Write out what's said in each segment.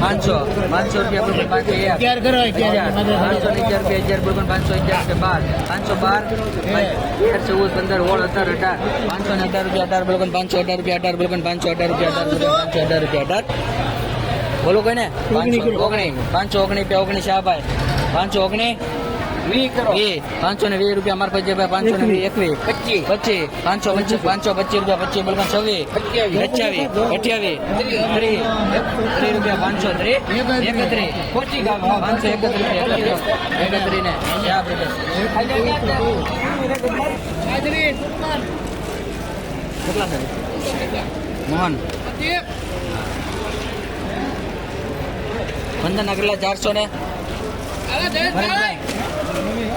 પાંચસો પાંચસો રૂપિયા એક અગિયાર કરો અગિયાર પાંચસો ને અગિયાર રૂપિયા અગિયાર બોલવાનું પાંચસો અગિયાર કે બાર પાંચસો બાર તેર ચૌદ પંદર ઓળ અઢાર અઢાર પાંચસો ને અઢાર રૂપિયા અઢાર બોલવાનું પાંચસો અઢાર રૂપિયા અઢાર બોલવાનું પાંચસો અઢાર રૂપિયા અઢાર બોલવાનું પાંચસો અઢાર રૂપિયા અઢાર, બોલો કોઈ ને પાંચસો ઓગણી પાંચસો ઓગણી રૂપિયા ઓગણીસ આ પાંચસો ઓગણી પાંચસો ને વીસ રૂપિયા મારા પાસે પાંચસો ને વીસ એકવીસ. પચીસ. પચીસ પાંચસો પચીસ પાંચસો પચીસ રૂપિયા પચીસ બોલવાનું છવ્વીસ અઠ્યાવીસ. અઠ્યાવીસ ત્રીસ. રૂપિયા પાંચસો ત્રીસ એકત્રીસ. પાંચસો એકત્રીસ એકત્રીસ. ને. કેટલા મોહન. ચારસો ને.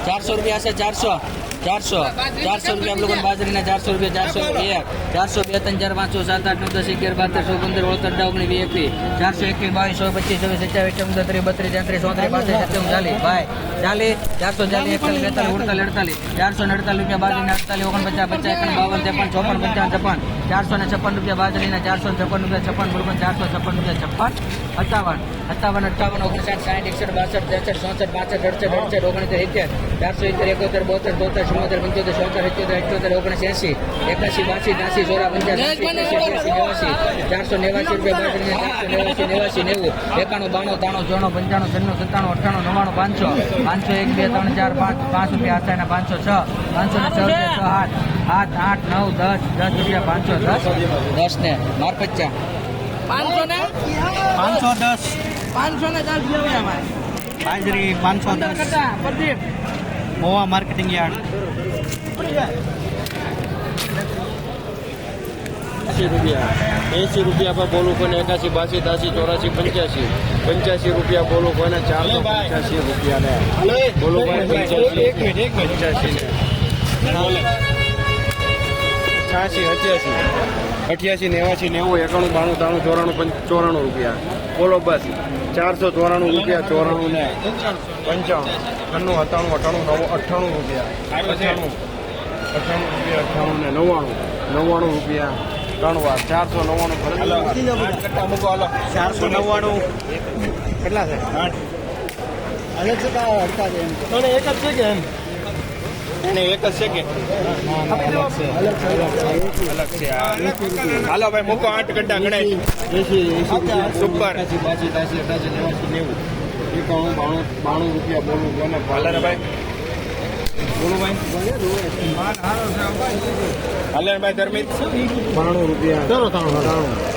ચારસો રૂપિયા હશે ચારસો. ચારસો ચારસો રૂપિયા લોકોને બાજરીના ચારસો રૂપિયા ચારસો એક ચારસો બે ત્રણ ચાર પાંચસો સાત આઠ નવ દસ અગિયાર બાર સો પંદર ઓળતર અઢાર ઓગણીસ વીસ એકવીસ ચારસો એકવીસ બાવીસ સો પચીસ છવ્વીસ સત્યાવીસ અઠ્યાવીસ ત્રીસ બત્રીસ તેત્રીસ ચોત્રીસ પાંત્રીસ સત્યાવીસ ચાલીસ ભાઈ ચાલીસ ચારસો ચાલીસ એકતાલીસ બેતાલીસ ઉડતાલીસ અડતાલીસ ચારસો ને અડતાલીસ રૂપિયા બાજરીના અડતાલીસ ઓગણપચાસ પચાસ એકણ બાવન ત્રેપન ચોપન પંચાવન છપ્પન ચારસો ને છપ્પન રૂપિયા બાજરીના ચારસો ને છપ્પન રૂપિયા છપ્પન બોલપન ચારસો છપ્પન રૂપિયા છપ્પન સત્તાવન સત્તાવન અઠ્ઠાવન ઓગણસાઠ સાઠ એકસઠ બાસઠ ત્રેસઠ ચોસઠ પાસઠ અડસઠ અડસઠ ઓગણસિત્તેર ઇત્યાર ચારસો ઇત્યાર એકોતેર બોતેર તોતેર ચુમ્મોતેર પંચોતેર ચોતેર અઠ્યોતેર અઠ્યોતેર ઓગણીસ એસી એકાસી બાસી ત્યાસી ચોરા પંચ્યાસી નેવાસી ચારસો નેવાસી રૂપિયા ચારસો નેવાસી નેવાસી નેવું એકાણું બાણું ત્રાણું ચોણું પંચાણું છન્નું સત્તાણું અઠ્ઠાણું નવ્વાણું પાંચસો પાંચસો એક બે ત્રણ ચાર પાંચ પાંચ રૂપિયા આઠ ના પાંચસો છ પાંચસો છ રૂપિયા છ આઠ આઠ આઠ નવ દસ દસ રૂપિયા પાંચસો દસ. દસ ને બાર પચાસ પાંચસો ને? પાંચસો દસ. પાંચસો ને દસ બાજરી પાંચસો દસ. પ્રદીપ. Mova marketing yard. એસી રૂપિયા. એસી રૂપિયા પર બોલું કોને એકાસી બાસી દાસી ચોરાસી પંચ્યાસી પંચ્યાસી રૂપિયા બોલું કોઈને ચારસો પંચ્યાસી રૂપિયા ને બોલું કોને પંચ્યાસી પંચ્યાસી ને છ્યાસી અઠ્યાસી અઠ્યાસી નેવાસી નેવું એકાણું બાણું ત્રાણું ચોરાણું પંચ ચોરાણું રૂપિયા. બોલો બસ. ચારસો ચોરાણું રૂપિયા ચોરાણું ને પંચાણું. છન્નું સત્તાણું અઠાણું નવ અઠ્ઠાણું રૂપિયા. અઠ્ઠાણું અઠ્ઠાણું રૂપિયા અઠ્ઠાણું ને નવ્વાણું. નવ્વાણું રૂપિયા. ત્રણ વાર. ચારસો નવ્વાણું ચારસો નવ્વાણું કેટલા છે અલગ છે કા હડકા છે? એમ એક જ છે કે એમ? એને એક જ છે. કે હાલો ભાઈ, મૂકો આઠ ગંટા ગણાય. સુપર બાસી ત્યાસી અઠાસી નેવાસી નેવું બાણું બાણું રૂપિયા બોલું કોને હાલે ને ભાઈ બોલું ભાઈ હાલે ધર્મિત. બાણું રૂપિયા ત્રાણું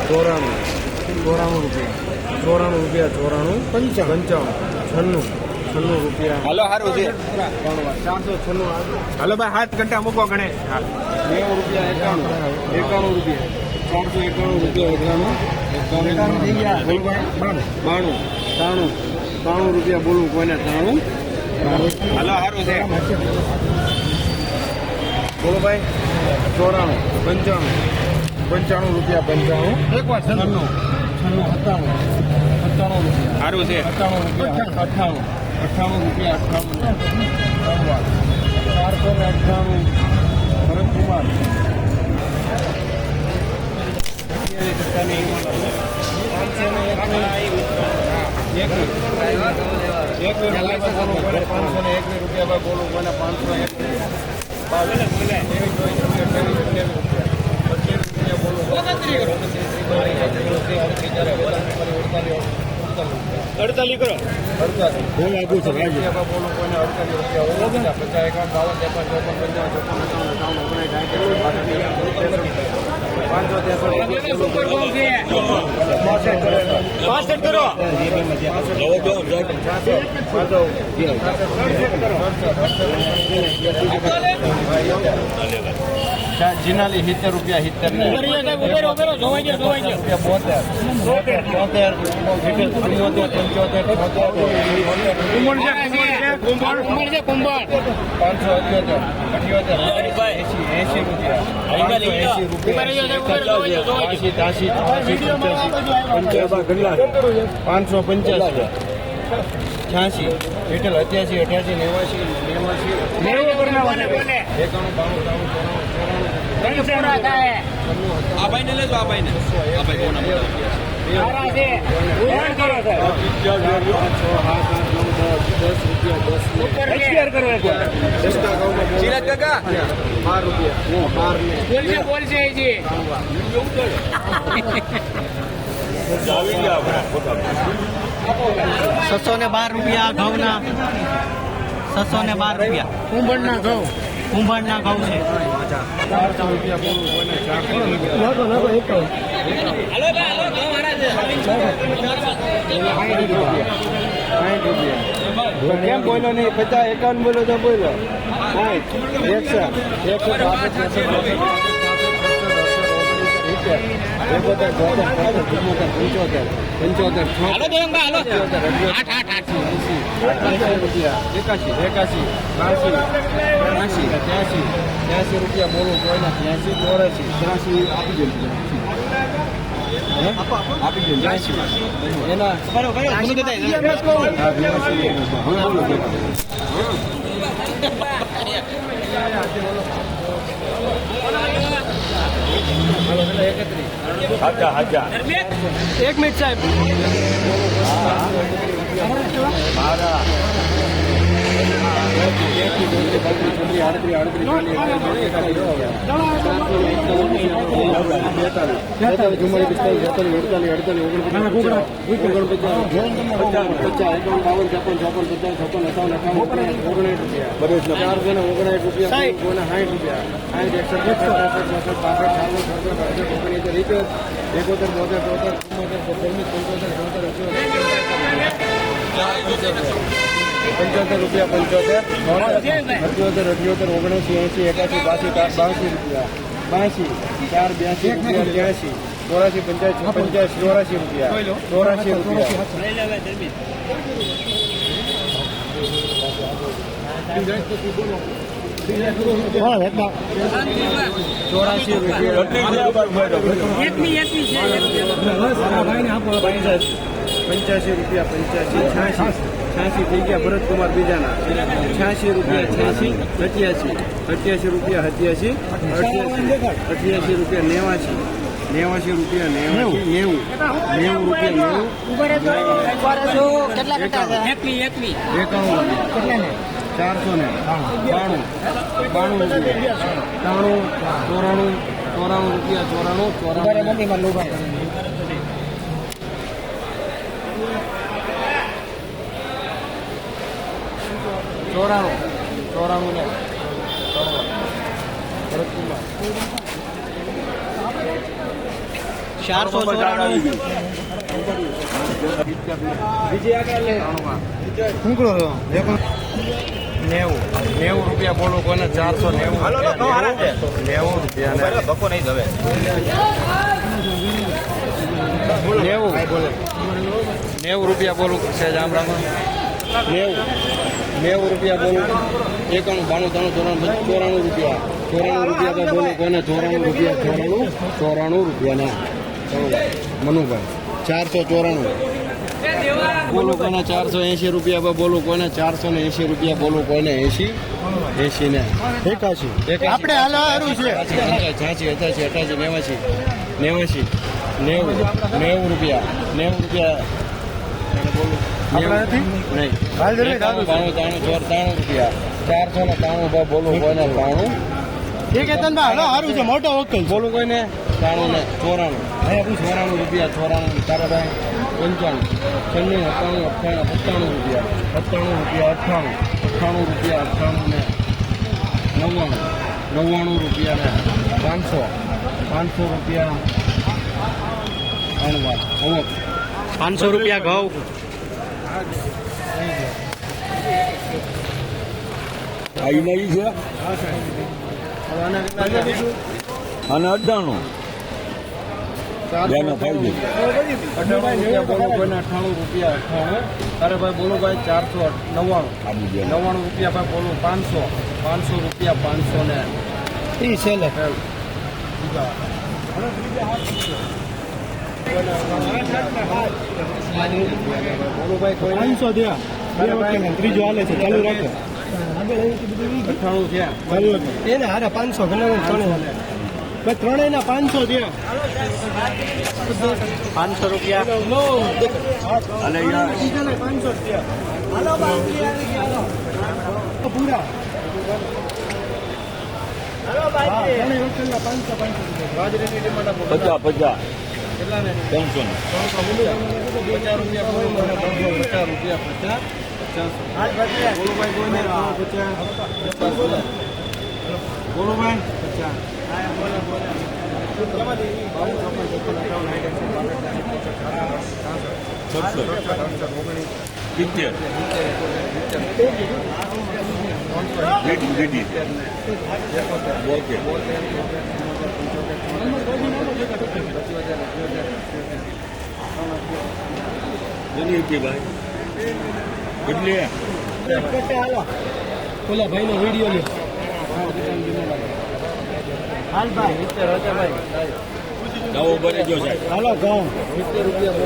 ચોરાણું. ચોરાણું રૂપિયા. ચોરાણું રૂપિયા, ચોરાણું પંચાણું પંચાણું. છન્નું. છન્નું રૂપિયા. હાલો સારું છે. ચારસો છન્નું હાલો ભાઈ હાથ ઘંટા મૂકો ગણે. નેવું રૂપિયા એકાણું. એકાણું રૂપિયા. ત્રણસો એકાણું રૂપિયા એકાણું એકાણું ભાઈ બાણું. ત્રાણું ત્રાણું રૂપિયા બોલું કોઈને ત્રાણું હાલો સારું છે. બોલો ભાઈ. ચોરાણું. પંચાણું. પંચાણું રૂપિયા પંચાણું. એક વાર છન્નું. છન્નું. સત્તાણું. સત્તાણું રૂપિયા. સારું છે. અઠ્ઠાણું રૂપિયા. અઠ્ઠાણું. અઠ્ઠાણું રૂપિયા અઠ્ઠાણું ચારસો ને અઠ્ઠાણું ભરતકુમાર પાંચસો ને એકવીસ રૂપિયા બોલું મને પાંચસો એક રૂપિયા. બોલું અડતાલીસ કરો. હું આગું છું ઓગણપચાસ પચાસ એકાવન બાવન ત્રેપન ચોપન પંચાવન ચોપન ઓગણીસ પાસઠ કરો. જીનાલી સિત્તેર રૂપિયા સિત્તેર બોતેર બોતેર પંચોતેર પંચોતેર પાંચસો અઠ્યોતેર અઠ્યોતેર એસી એસી રૂપિયા. એસી રૂપિયા. એસી ત્યાસી પંચ્યાસી. પાંચસો પંચ્યાસી. છ્યાસી. એટલે અત્યાસી અઠ્યાસી નેવાસી નેવાસી. એકાણું બાણું ત્રાણું ચોરાણું આ ભાઈને લેજો આ ભાઈને. આ ભાઈ કોના છસો ને બાર રૂપિયા ઘઉંના. છસો ને બાર રૂપિયા. કુંભળના ઘઉં. કુંભારના ઘઉં છે. ચારસો રૂપિયા. કેમ બોલો નહીં? પચાસ એકાવન બોલો તો બોલો સાઠ એકસો એકસો પંચોતેર પંચોતેર એકાસી એકાસી બાસી ત્યાસી ત્યાસી ત્યાસી રૂપિયા બોલો કોઈના ત્યાસી ચોરાસી ત્યાસી આપી ત્યાસી એના એક મિનિટ સાહેબ. મારા એકોતેર બોતેર ચોતેર ચુમ્મોતેર પંચોતેર પંચોતેર ચોતેર પંચોતેર રૂપિયા પંચોતેર. અઠ્યોતેર અઠ્યોતેર ઓગણસી એંસી એકાસી બાસી બાસી રૂપિયા. બાસી ચાર બ્યાસી રૂપિયા ત્યાસી ચોરાસી પંચ્યાસી પંચ્યાસી ચોરાસી રૂપિયા. ચોરાસી રૂપિયા. ચોરાસી રૂપિયા. પંચ્યાસી રૂપિયા પંચ્યાસી છ્યાસી. છ્યાસી થઈ ગયા ભરતકુમાર બીજાના. છ્યાસી રૂપિયા છ્યાસી સત્યાસી. સત્યાસી રૂપિયા સત્યાસી અઠ્યાસી રૂપિયા નેવાસી. નેવાસી રૂપિયા નેવું. નેવું. નેવું રૂપિયા નેવું. એકાવન ચારસો ને. બાણું. બાણું રૂપિયા. ત્રાણું ચોરાણું ચોરાણું રૂપિયા ચોરાણું ચોરાણું. ચોરાણું ચોરાણું ને ચારસો ચોરાણું નેવું. નેવું રૂપિયા બોલો કોને? ચારસો નેવું નેવું. રૂપિયા ને. બકો નહીં હવે નેવું. નેવું રૂપિયા બોલું છે જામરામાં. નેવું. નેવું રૂપિયા બોલું. એકાણું બાણું ત્રાણું ચોરાણું ચોરાણું રૂપિયા. ચોરાણું રૂપિયા તો બોલું કોને ચોરાણું રૂપિયા ચોરાણું ચોરાણું રૂપિયા ના. મનુભાઈ ચારસો ચોરાણું. બોલું કોને ચારસો એંશી રૂપિયા બોલું કોને ચારસો ને એંશી રૂપિયા બોલું કોને એંશી એંશી ને. એકાશી. આપણે હાલ હારું છે. છ્યાસી અઠાસી અઠાસી નેવાસી નેવાસી નેવું નેવું રૂપિયા નેવું રૂપિયા. આપણે નથી? નહીં. હાલ ચોર ત્રાણું રૂપિયા. ચારસો ને ત્રાણું ભાવ બોલું કોઈને ત્રાણું એ કેતન હાલો હારું છે મોટો વકીલ બોલું કોઈને? ત્રાણું ને ચોરાણું. ચોરાણું રૂપિયા ચોરાણું. તારાભાઈ પંચાણું. છન્નું અઠ્ઠાણું અઠ્ઠાણું સત્તાણું રૂપિયા. સત્તાણું રૂપિયા અઠ્ઠાણું. અઠ્ઠાણું રૂપિયા અઠ્ઠાણું ને નવ્વાણું. નવ્વાણું રૂપિયા ને પાંચસો. પાંચસો રૂપિયા પાંચસો રૂપિયા ઘઉં. આના કેટલા છે? અને અડધાણું. બેનો બોલો કોઈને અઠાણું રૂપિયા અઠાણું અરે ભાઈ બોલો ભાઈ ચારસો નવ્વાણું નવ્વાણું રૂપિયા ભાઈ બોલો પાંચસો પાંચસો રૂપિયા પાંચસો ને ભાઈ કોઈ પાંચસો થયા ત્રીજો હાલે છે ચાલુ રાખો. અઠાણું થયા એને હારે પાંચસો ગણાવે ત્રણ ભાઈ ત્રણેય ના પાંચસો થયા પાંચસો રૂપિયા. અને પાંચસો થયા પૂરા પાંચસો પાંચસો. ત્રણસો ત્રણસો પચાસ રૂપિયા ત્રણસો પચાસ રૂપિયા પચાસ પચાસ બોલો ભાઈ કોઈને પચાસ સિત્તેર રેડી રેડી ઘણી હતી ભાઈ. ઓલા ભાઈનો વીડિયો લે હાલ ભાઈ. હજાર ભાઈ નવો બની ગયો સાહેબ. હાલો ઘઉં સિત્તેર રૂપિયા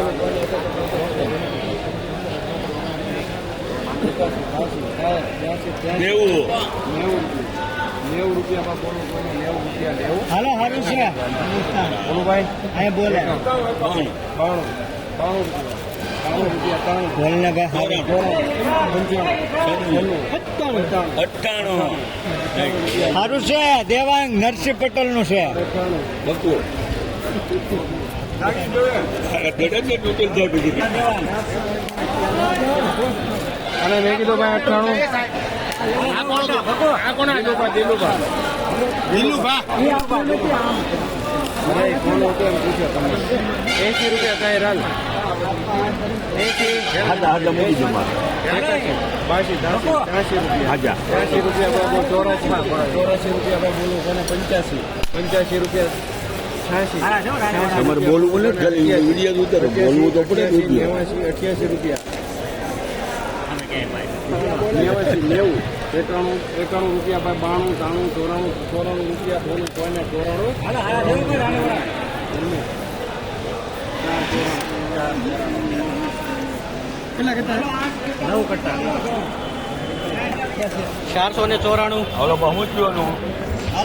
નેવું. નેવું. રૂપિયા બોલો કોઈને નેવું રૂપિયા નેવું હાલો સારું છે. બોલું ભાઈ અહીંયા બોલે. બાણું. બાણું. રૂપિયા. સારું છે. દેવાંગ નરસિંહ પટેલનું છે અને મેં કીધું ભાઈ અઠ્ઠાણું. એસી રૂપિયા કાંઈ રાલ એસી બાસી ત્યાંસી રૂપિયા ત્યાંસી રૂપિયા બોલ ચોરાસી ચોરાસી રૂપિયા બોલું કોને પંચ્યાસી પંચ્યાસી રૂપિયા તમારે બોલવું બોલે ખાલી વીડિયો ઉતરે. બોલવું તો પડે ને અઠ્યાસી રૂપિયા નેવાસી નેવું એકાણું એકાણું રૂપિયા ભાઈ બાણું ત્રાણું ચોરાણું ચોરાણું રૂપિયા બોલું કોઈને ચોરાણું. કેટલા કટ્ટા નવ કટ્ટા. ચારસો ને ચોરાણું. હલો બહુ જ જોવાનું હા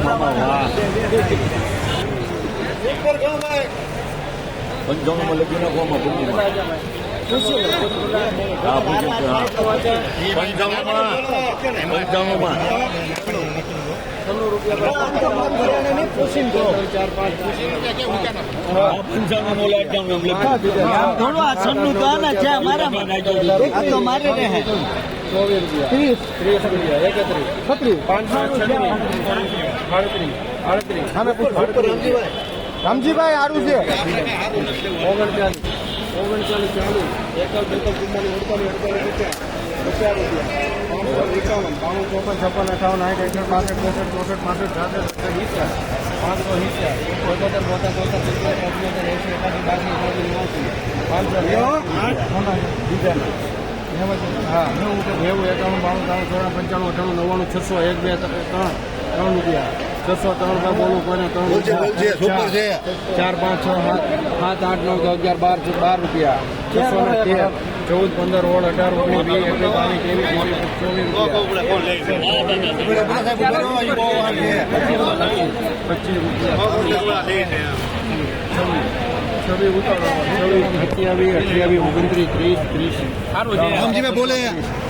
મામા વાહ પંચાણુંમાં લખી નાખવામાં પૂછ્યું હા પૂછ્યું હા પાંચ હા. પંચાણું અઠ્ઠાણું એમ લખ્યું થોડું આ સન્નું તો આના છે. મારામાં આ તો મારે રહે ચોવીસ રૂપિયા ત્રીસ ત્રીસ રૂપિયા એકત્રીસ છત્રીસ પાંચસો છત્રીસ આડત્રીસ આડત્રીસ રામજીભાઈ સારું છે. ઓગણચાલીસ ઓગણચાલીસ ચાલુ એકલ બેકલ ચુમ્માલીસ અડતાલીસ અડતાલીસ પચાસ પચાસ રૂપિયા પાંચસો એકાવન બાણું ચોપન છપ્પન અઠાવન આઠ એકસઠ બાસઠ ત્રેસઠ ચોસઠ પાસઠ સત્તર સિત્તેર પાંચસો સિત્તેર ચોતેર બોતેર ચોતેર સિત્તેર પંચોતેર એસી એકાસી બાસી એકાસી નેવાસી પાંચસો બીજા હા નેવું નેવું એકાણું બાણું ત્રાણું ચોરા પંચાણું અઠાણું નવ્વાણું છસો એક બે ત્રણ ત્રણ રૂપિયા. છસો ત્રણ રૂપિયા બોલું કોઈને ત્રણ રૂપિયા ચાર- ચાર પાંચ છ સાત સાત આઠ નવ દસ અગિયાર બાર બાર રૂપિયા. છસો ને તેર ચૌદ પંદર ઓળ અઢાર ઓગણીસ વીસ એકવીસ બાવીસ ત્રેવીસ ચોવીસ પચીસ રૂપિયા છવ્વીસ ઉતારો છવ્વીસ સત્યાવીસ અઠ્યાવીસ ઓગણત્રીસ ત્રીસ ત્રીસ બોલે. હા પાંચસો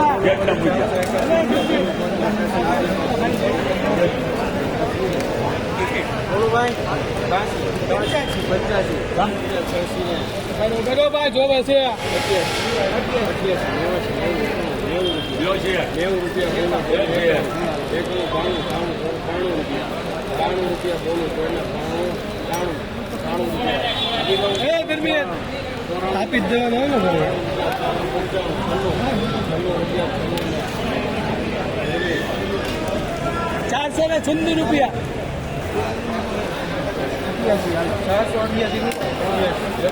જોવે છે નેવું રૂપિયા. એકનું બાણું ત્રાણું ત્રાણું રૂપિયા ત્રાણું રૂપિયા બોલું કોઈને બાણું ત્રાણું ત્રાણું રૂપિયા આપી જ દેવાનું હોય ને ચારસો ને છન્નું રૂપિયા. ચારસો અઠ્યાસી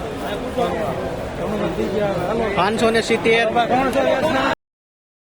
પાંચસો ને સિત્તેર.